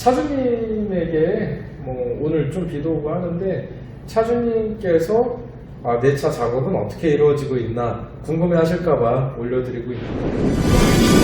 차주님에게 뭐 오늘 좀 비도 오고 하는데 차주님께서 아, 내 차 작업은 어떻게 이루어지고 있나 궁금해 하실까봐 올려드리고 있습니다.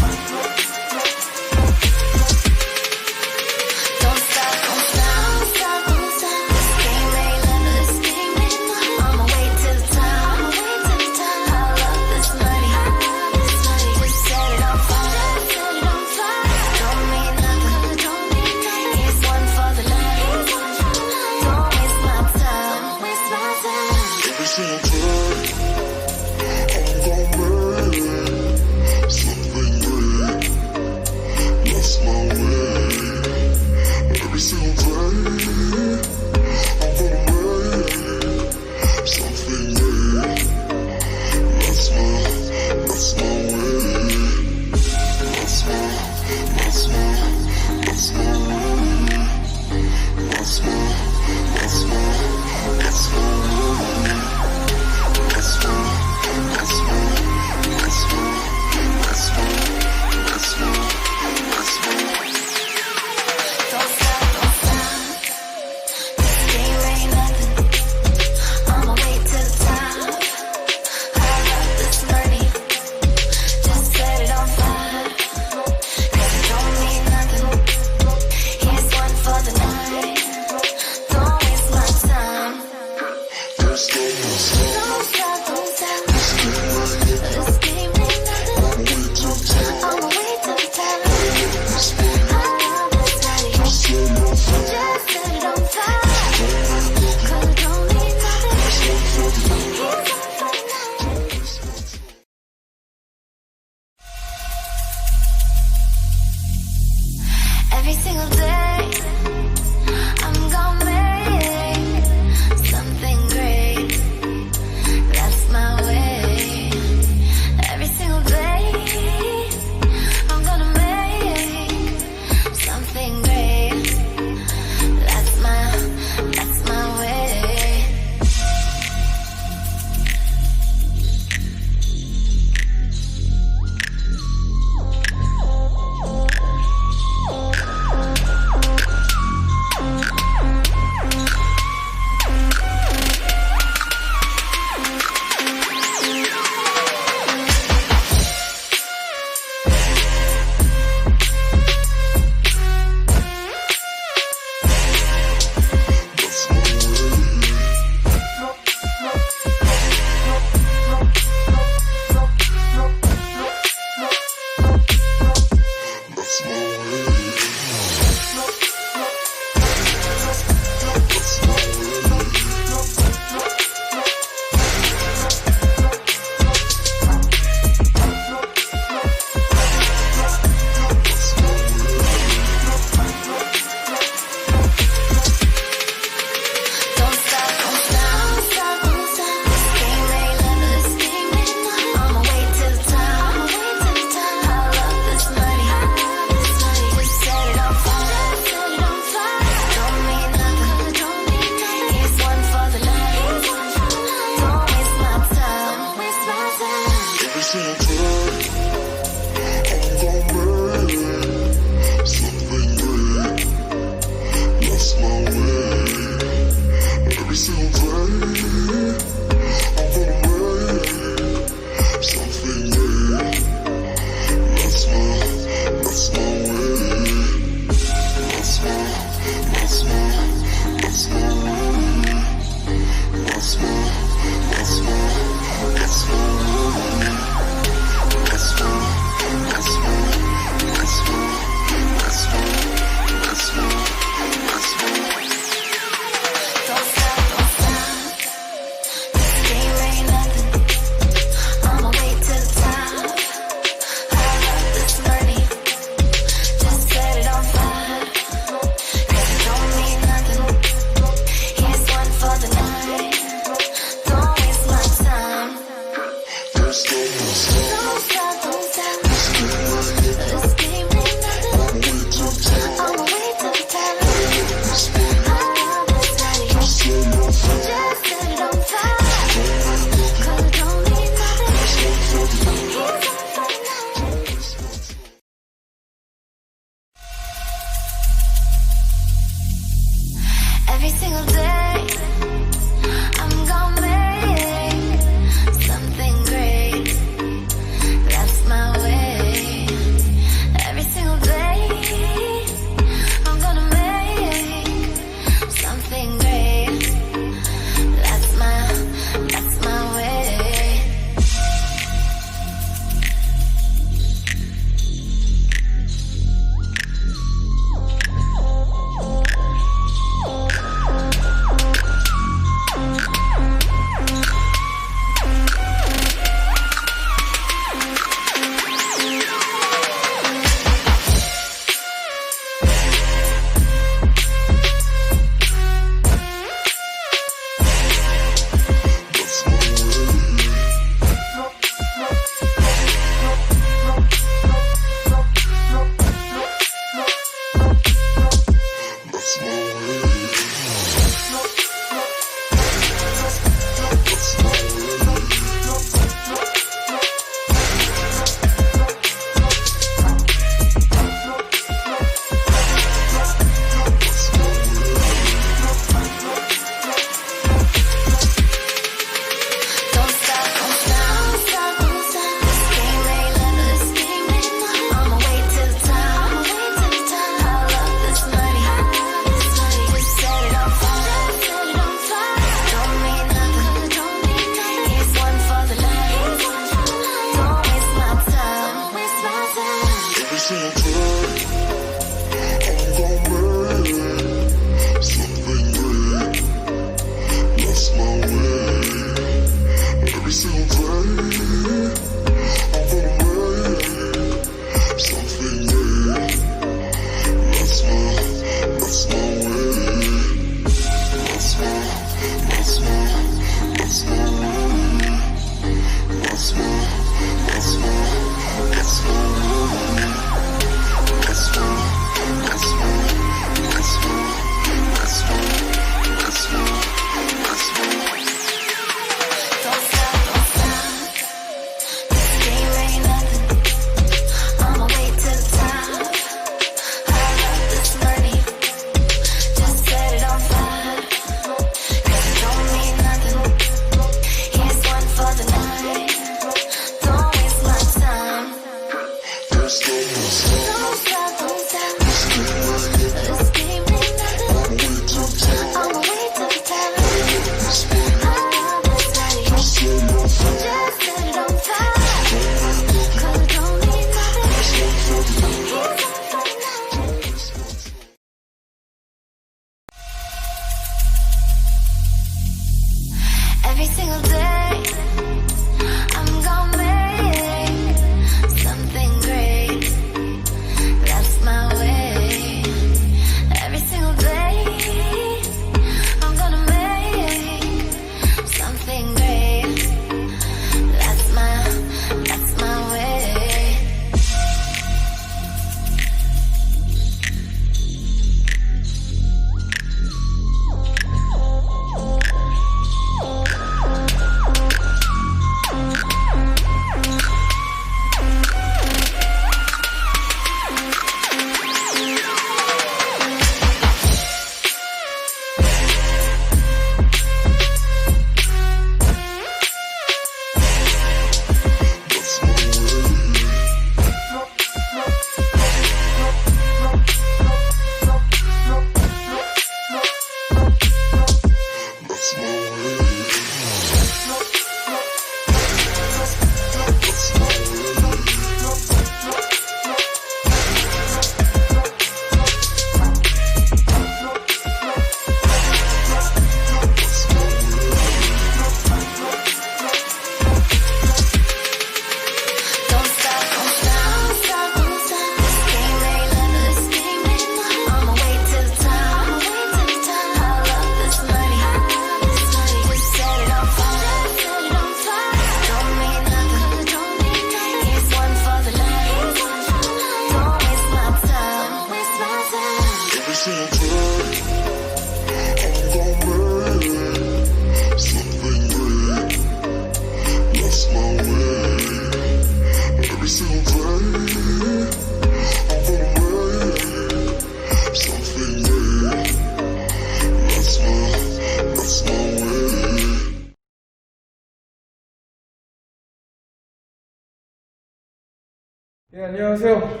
예, 안녕하세요.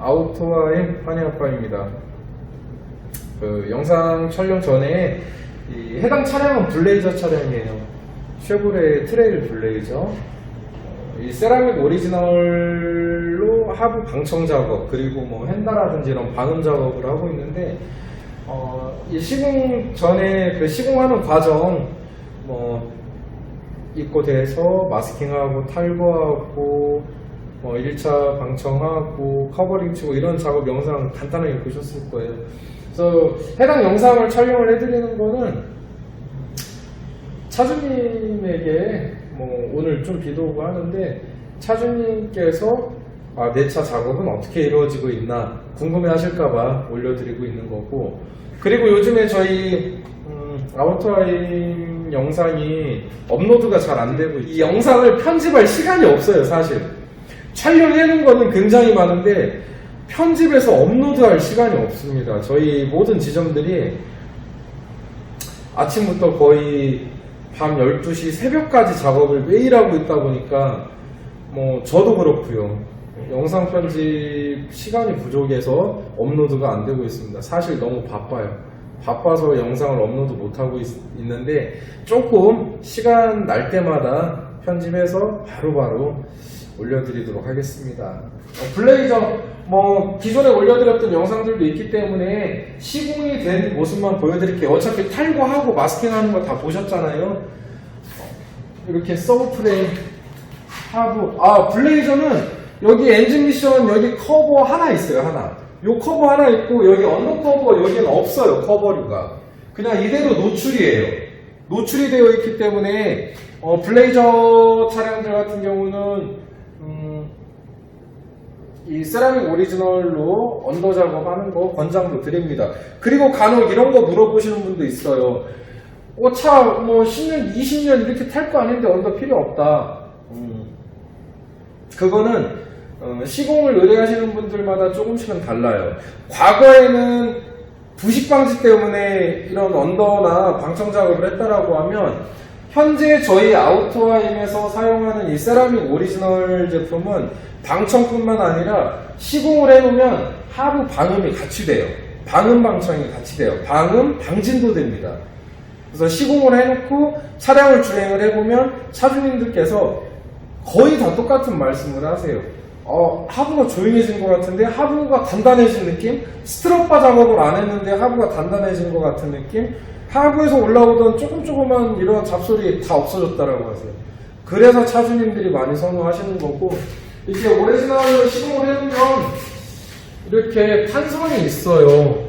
아우터와의 환희아빠입니다. 그 영상 촬영 전에 해당 차량은 블레이저 차량이에요. 쉐보레 트레일 블레이저 어, 이 세라믹 오리지널로 하부 방청 작업 그리고 뭐 헨다라든지 이런 방음 작업을 하고 있는데 어, 이 시공 전에 그 시공하는 과정 뭐 입고 돼서 마스킹하고 탈거하고 뭐 1차 방청하고 커버링 치고 이런 작업 영상 간단하게 보셨을 거예요. 그래서 해당 영상을 촬영을 해드리는 거는 차주님에게 뭐 오늘 좀 비도 오고 하는데 차주님께서 아, 내 차 작업은 어떻게 이루어지고 있나 궁금해 하실까봐 올려드리고 있는 거고. 그리고 요즘에 저희 음, 아우터라인 영상이 업로드가 잘 안 되고 이 영상을 편집할 시간이 없어요 사실. 촬영해놓은 거는 굉장히 많은데 편집해서 업로드할 시간이 없습니다. 저희 모든 지점들이 아침부터 거의 밤 12시 새벽까지 작업을 매일 하고 있다 보니까 뭐 저도 그렇고요. 영상 편집 시간이 부족해서 업로드가 안 되고 있습니다. 사실 너무 바빠요. 바빠서 영상을 업로드 못 하고 있, 는데 조금 시간 날 때마다 편집해서 바로바로 올려드리도록 하겠습니다. 어, 블레이저 뭐 기존에 올려드렸던 영상들도 있기 때문에 시공이 된 모습만 보여드릴게요. 어차피 탈거하고 마스킹하는 거 다 보셨잖아요. 어, 이렇게 서브 프레임 하고 아 블레이저는 여기 엔진 미션 여기 커버 하나 있어요 하나. 요 커버 하나 있고 여기 언더 커버 여기는 없어요 커버류가. 그냥 이대로 노출이에요. 노출이 되어 있기 때문에 어, 블레이저 차량들 같은 경우는 음, 이 세라믹 오리지널로 언더 작업하는 거 권장도 드립니다. 그리고 간혹 이런 거 물어보시는 분도 있어요. 어, 차, 뭐, 10년, 20년 이렇게 탈 거 아닌데 언더 필요 없다. 음. 그거는, 어, 시공을 의뢰하시는 분들마다 조금씩은 달라요. 과거에는 부식 방지 때문에 이런 언더나 방청 작업을 했다라고 하면, 현재 저희 아우토와임에서 사용하는 이 세라믹 오리지널 제품은 방청뿐만 아니라 시공을 해놓으면 하부 방음이 같이 돼요. 방음 방청이 같이 돼요. 방음 방진도 됩니다. 그래서 시공을 해놓고 차량을 주행을 해보면 차주님들께서 거의 다 똑같은 말씀을 하세요. 어, 하부가 조용해진 것 같은데 하부가 단단해진 느낌? 스트로파 작업을 안 했는데 하부가 단단해진 것 같은 느낌? 하부에서 올라오던 조금 조그만 이런 잡소리 다 없어졌다라고 하세요. 그래서 차주님들이 많이 선호하시는 거고 이게 오리지널로 시공을 해놓으면 이렇게 탄성이 있어요.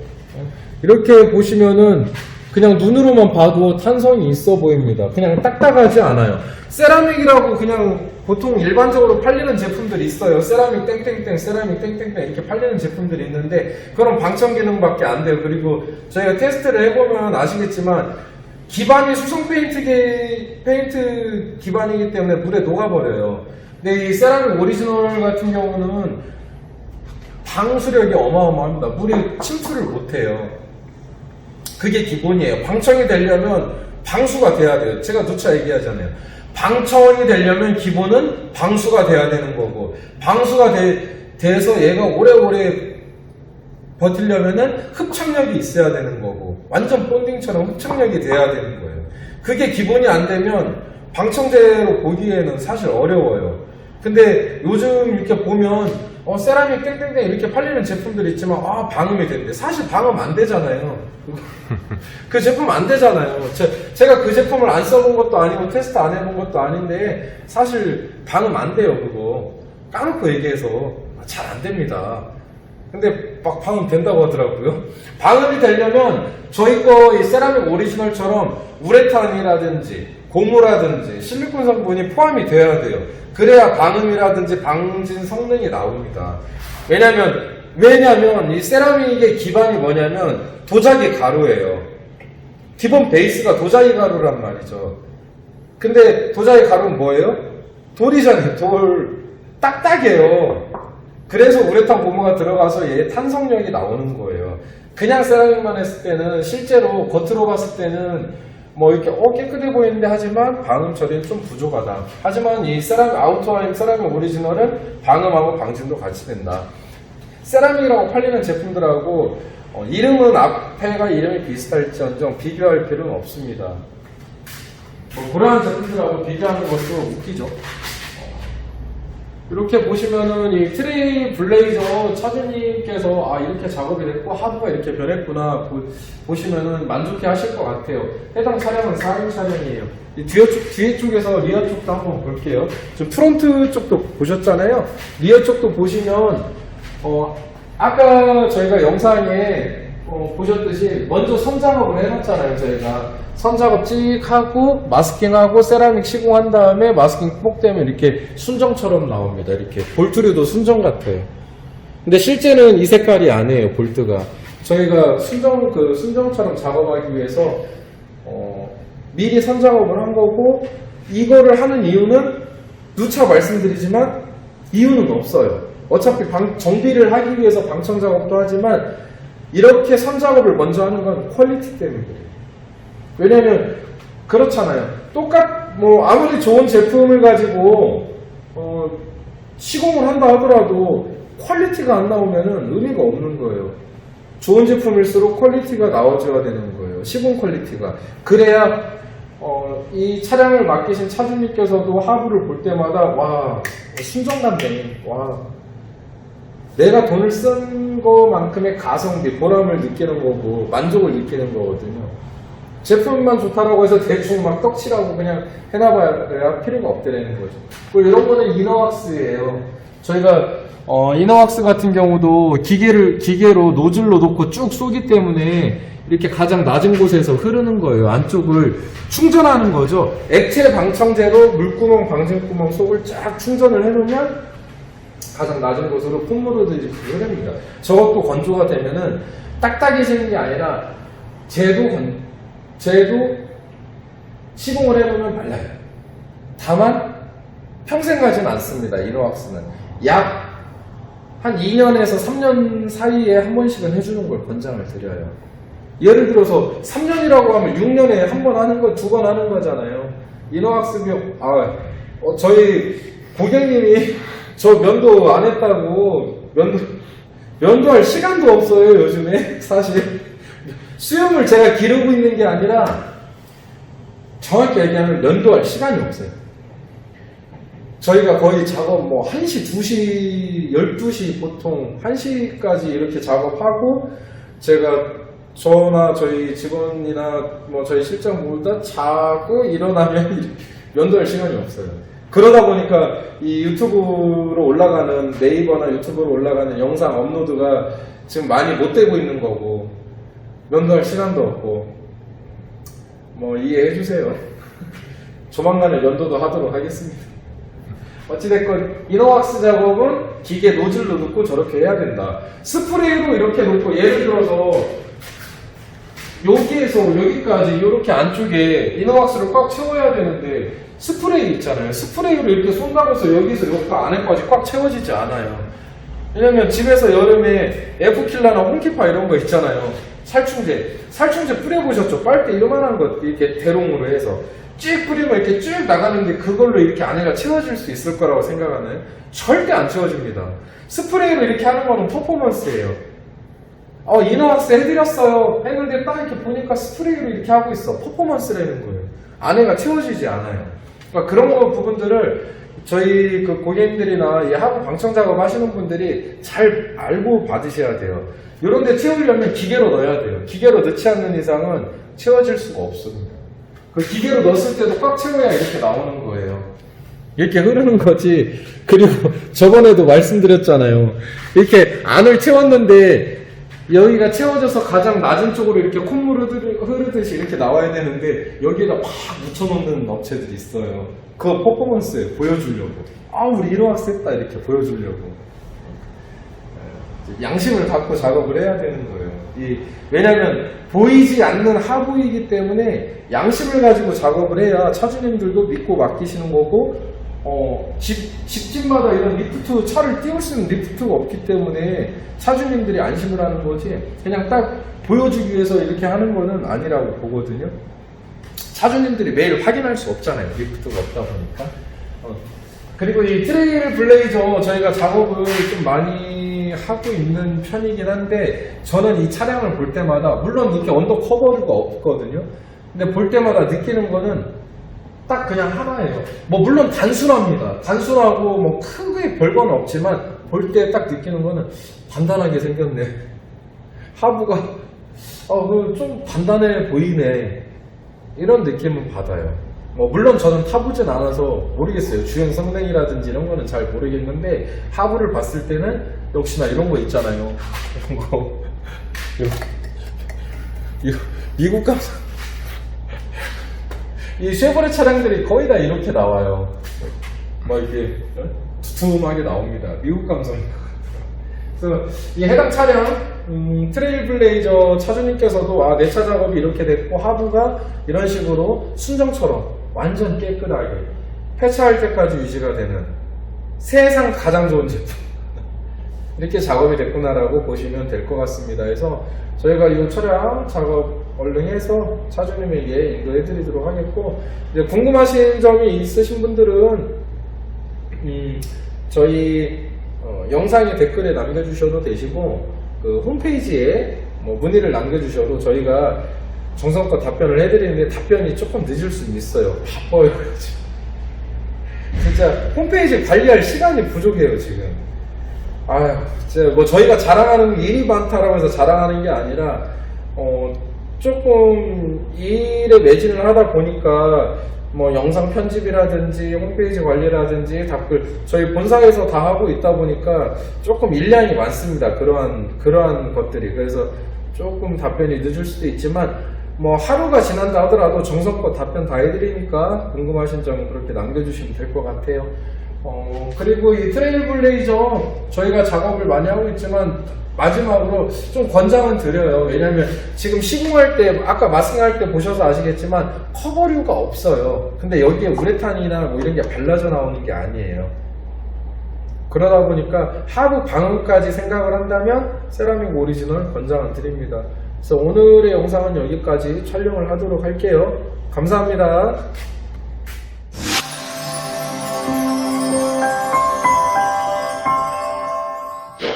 이렇게 보시면은 그냥 눈으로만 봐도 탄성이 있어 보입니다. 그냥 딱딱하지 않아요. 세라믹이라고 그냥 보통 일반적으로 팔리는 제품들이 있어요. 세라믹 땡땡땡, 세라믹 땡땡땡 이렇게 팔리는 제품들이 있는데 그런 방청 기능밖에 안 돼요. 그리고 저희가 테스트를 해보면 아시겠지만 기반이 수성 페인트 게, 페인트 기반이기 때문에 물에 녹아버려요. 근데 이 세라믹 오리지널 같은 경우는 방수력이 어마어마합니다. 물이 침투를 못해요. 그게 기본이에요. 방청이 되려면 방수가 돼야 돼요. 제가 누차 얘기하잖아요. 방청이 되려면 기본은 방수가 돼야 되는 거고, 방수가 돼, 돼서 얘가 오래오래 버틸려면은 흡착력이 있어야 되는 거고, 완전 본딩처럼 흡착력이 돼야 되는 거예요. 그게 기본이 안 되면 방청제로 보기에는 사실 어려워요. 근데 요즘 이렇게 보면 어, 세라믹 땡땡땡 이렇게 팔리는 제품들이 있지만 아 방음이 된대. 사실 방음 안 되잖아요. 그 제품 안 되잖아요. 제, 제가 그 제품을 안 써본 것도 아니고 테스트 안 해본 것도 아닌데 사실 방음 안 돼요 그거. 까놓고 얘기해서 잘안 됩니다. 근데 막 방음 된다고 하더라고요. 방음이 되려면 저희 거 이 세라믹 오리지널처럼 우레탄이라든지 고무라든지 실리콘 성분이 포함이 돼야 돼요. 그래야 방음이라든지 방진 성능이 나옵니다. 왜냐면 왜냐면 이 세라믹의 기반이 뭐냐면 도자기 가루예요. 기본 베이스가 도자기 가루란 말이죠. 근데 도자기 가루는 뭐예요? 돌이잖아요. 돌 딱딱해요. 그래서 우레탄 고무가 들어가서 얘 탄성력이 나오는 거예요. 그냥 세라믹만 했을 때는 실제로 겉으로 봤을 때는 뭐 이렇게 어 깨끗해 보이는데 하지만 방음 처리는 좀 부족하다. 하지만 이 세라믹 아우터와임 세라믹 오리지널은 방음하고 방진도 같이 된다. 세라믹이라고 팔리는 제품들하고 어, 이름은 앞에가 이름이 비슷할지언정 비교할 필요는 없습니다. 뭐 그러한 제품들하고 비교하는 것도 웃기죠. 이렇게 보시면은 이 트레이 블레이저 차주님께서 아 이렇게 작업이 됐고 하부가 이렇게 변했구나 보, 시면은 만족해 하실 것 같아요. 해당 차량은 4인 차량이에요. 이 뒤에 쪽, 뒤에 쪽에서 리어 쪽도 한번 볼게요. 지금 프론트 쪽도 보셨잖아요. 리어 쪽도 보시면 어 아까 저희가 영상에 어, 보셨듯이 먼저 선작업을 해놨잖아요 저희가. 선작업 찍 하고 마스킹하고 세라믹 시공한 다음에 마스킹 뽁되면 이렇게 순정처럼 나옵니다. 이렇게 볼트류도 순정 같아요. 근데 실제는 이 색깔이 아니에요 볼트가. 저희가 순정 그 순정처럼 작업하기 위해서 어, 미리 선작업을 한 거고 이거를 하는 이유는 누차 말씀드리지만 이유는 없어요. 어차피 방- 정비를 하기 위해서 방청 작업도 하지만 이렇게 선 작업을 먼저 하는 건 퀄리티 때문에 그래요. 왜냐면 그렇잖아요. 똑같 뭐 아무리 좋은 제품을 가지고 어, 시공을 한다 하더라도 퀄리티가 안 나오면은 의미가 없는 거예요. 좋은 제품일수록 퀄리티가 나와줘야 되는 거예요. 시공 퀄리티가. 그래야 어, 이 차량을 맡기신 차주님께서도 하부를 볼 때마다 와 순정감네. 와 내가 돈을 쓴 거만큼의 가성비, 보람을 느끼는 거고 만족을 느끼는 거거든요. 제품만 좋다라고 해서 대충 막 떡칠하고 그냥 해놔봐야 필요가 없다라는 거죠. 그리고 이런 거는 이너왁스예요. 저희가 어, 이너왁스 같은 경우도 기계를 기계로 노즐로 놓고 쭉 쏘기 때문에 이렇게 가장 낮은 곳에서 흐르는 거예요. 안쪽을 충전하는 거죠. 액체 방청제로 물구멍, 방진구멍 속을 쫙 충전을 해놓으면 가장 낮은 곳으로 콧물을 흐릅니다. 저것도 건조가 되면은 딱딱해지는 게 아니라 쟤도 건, 쟤도 시공을 해놓으면 말라요. 다만 평생 가진 않습니다. 이노왁스는 약 한 2년에서 3년 사이에 한 번씩은 해주는 걸 권장을 드려요. 예를 들어서 3년이라고 하면 6년에 한 번 하는 거, 두 번 하는 거잖아요. 이노왁스면, 아, 어, 저희 고객님이 저 면도 안 했다고, 면도, 면도할 시간도 없어요, 요즘에. 사실. 수염을 제가 기르고 있는 게 아니라, 정확히 얘기하면 면도할 시간이 없어요. 저희가 거의 작업 뭐 1시, 2시, 12시 보통 1시까지 이렇게 작업하고 제가 저나 저희 직원이나 뭐 저희 실장보다 자고 일어나면 면도할 시간이 없어요. 그러다 보니까 이 유튜브로 올라가는 네이버나 유튜브로 올라가는 영상 업로드가 지금 많이 못 되고 있는 거고 면도할 시간도 없고 뭐 이해해 주세요. 조만간에 면도도 하도록 하겠습니다. 어찌됐건 이너왁스 작업은 기계 노즐로 넣고 저렇게 해야 된다. 스프레이로 이렇게 놓고 예를 들어서 여기에서 여기까지 이렇게 안쪽에 이너왁스를 꽉 채워야 되는데 스프레이 있잖아요. 스프레이로 이렇게 쏜다고서 여기서 여기 안에까지 꽉 채워지지 않아요. 왜냐면 집에서 여름에 에프킬라나 홈키파 이런 거 있잖아요. 살충제. 살충제 뿌려보셨죠? 빨대 이만한 거 이렇게 대롱으로 해서. 쭉 뿌리면 이렇게 쭉 나가는데 그걸로 이렇게 안에가 채워질 수 있을 거라고 생각하나요? 절대 안 채워집니다. 스프레이로 이렇게 하는 거는 퍼포먼스예요. 어, 이너왁스 해드렸어요. 했는데 딱 이렇게 보니까 스프레이로 이렇게 하고 있어. 퍼포먼스라는 거예요. 안에가 채워지지 않아요. 그러니까 그런 거 부분들을 저희 그 고객님들이나 이 하부 방청 작업 하시는 분들이 잘 알고 받으셔야 돼요. 이런 데 채우려면 기계로 넣어야 돼요. 기계로 넣지 않는 이상은 채워질 수가 없습니다. 그 기계로 넣었을 때도 꽉 채워야 이렇게 나오는 거예요. 이렇게 흐르는 거지. 그리고 저번에도 말씀드렸잖아요. 이렇게 안을 채웠는데 여기가 채워져서 가장 낮은 쪽으로 이렇게 콧물 흐르- 흐르듯이 이렇게 나와야 되는데 여기에다 팍 묻혀놓는 업체들이 있어요. 그거 퍼포먼스에 보여주려고. 아, 우리 이러학스 했다 이렇게 보여주려고. 양심을 갖고 작업을 해야 되는 거예요. 이, 왜냐면 보이지 않는 하부이기 때문에 양심을 가지고 작업을 해야 차주님들도 믿고 맡기시는 거고 어, 집, 집집마다 이런 리프트, 차를 띄울 수 있는 리프트가 없기 때문에 차주님들이 안심을 하는 거지 그냥 딱 보여주기 위해서 이렇게 하는 거는 아니라고 보거든요. 차주님들이 매일 확인할 수 없잖아요. 리프트가 없다 보니까. 어. 그리고 이 트레일 블레이저 저희가 작업을 좀 많이 하고 있는 편이긴 한데 저는 이 차량을 볼 때마다 물론 이렇게 언더 커버류가 없거든요. 근데 볼 때마다 느끼는 거는 딱 그냥 하나예요. 뭐 물론 단순합니다. 단순하고 뭐 크게 별건 없지만 볼 때 딱 느끼는 거는 단단하게 생겼네. 하부가 어좀 단단해 보이네. 이런 느낌은 받아요. 뭐 물론 저는 타보진 않아서 모르겠어요. 주행 성능이라든지 이런 거는 잘 모르겠는데 하부를 봤을 때는 역시나 이런 거 있잖아요. 이런 거. 이거, 미국 감성. 이 쉐보레 차량들이 거의 다 이렇게 나와요. 막 이렇게 어? 두툼하게 나옵니다. 미국 감성. 그래서 이 해당 차량 음, 트레일블레이저 차주님께서도 아, 내차 작업이 이렇게 됐고 하부가 이런 식으로 순정처럼 완전 깨끗하게 폐차할 때까지 유지가 되는 세상 가장 좋은 제품 이렇게 작업이 됐구나라고 보시면 될 것 같습니다. 그래서 저희가 이 차량 작업 얼른 해서 차주님에게 인도해 드리도록 하겠고 이제 궁금하신 점이 있으신 분들은 음, 저희 어, 영상에 댓글에 남겨주셔도 되시고 그 홈페이지에 뭐 문의를 남겨주셔도 저희가 정성껏 답변을 해드리는데 답변이 조금 늦을 수 있어요. 바빠요. 진짜 홈페이지 관리할 시간이 부족해요 지금. 아유, 진짜 뭐 저희가 자랑하는 게 일이 많다라고 해서 자랑하는 게 아니라 어 조금 일에 매진을 하다 보니까 뭐 영상 편집이라든지 홈페이지 관리라든지 답글 저희 본사에서 다 하고 있다 보니까 조금 일량이 많습니다. 그러한 그러한 것들이 그래서 조금 답변이 늦을 수도 있지만 뭐 하루가 지난다 하더라도 정성껏 답변 다 해드리니까 궁금하신 점 그렇게 남겨주시면 될 것 같아요. 어, 그리고 이 트레일블레이저 저희가 작업을 많이 하고 있지만 마지막으로 좀 권장은 드려요. 왜냐면 지금 시공할 때 아까 마스킹할 때 보셔서 아시겠지만 커버류가 없어요. 근데 여기에 우레탄이나 뭐 이런 게 발라져 나오는 게 아니에요. 그러다 보니까 하부 방음까지 생각을 한다면 세라믹 오리지널 권장을 드립니다. 그래서 오늘의 영상은 여기까지 촬영을 하도록 할게요. 감사합니다.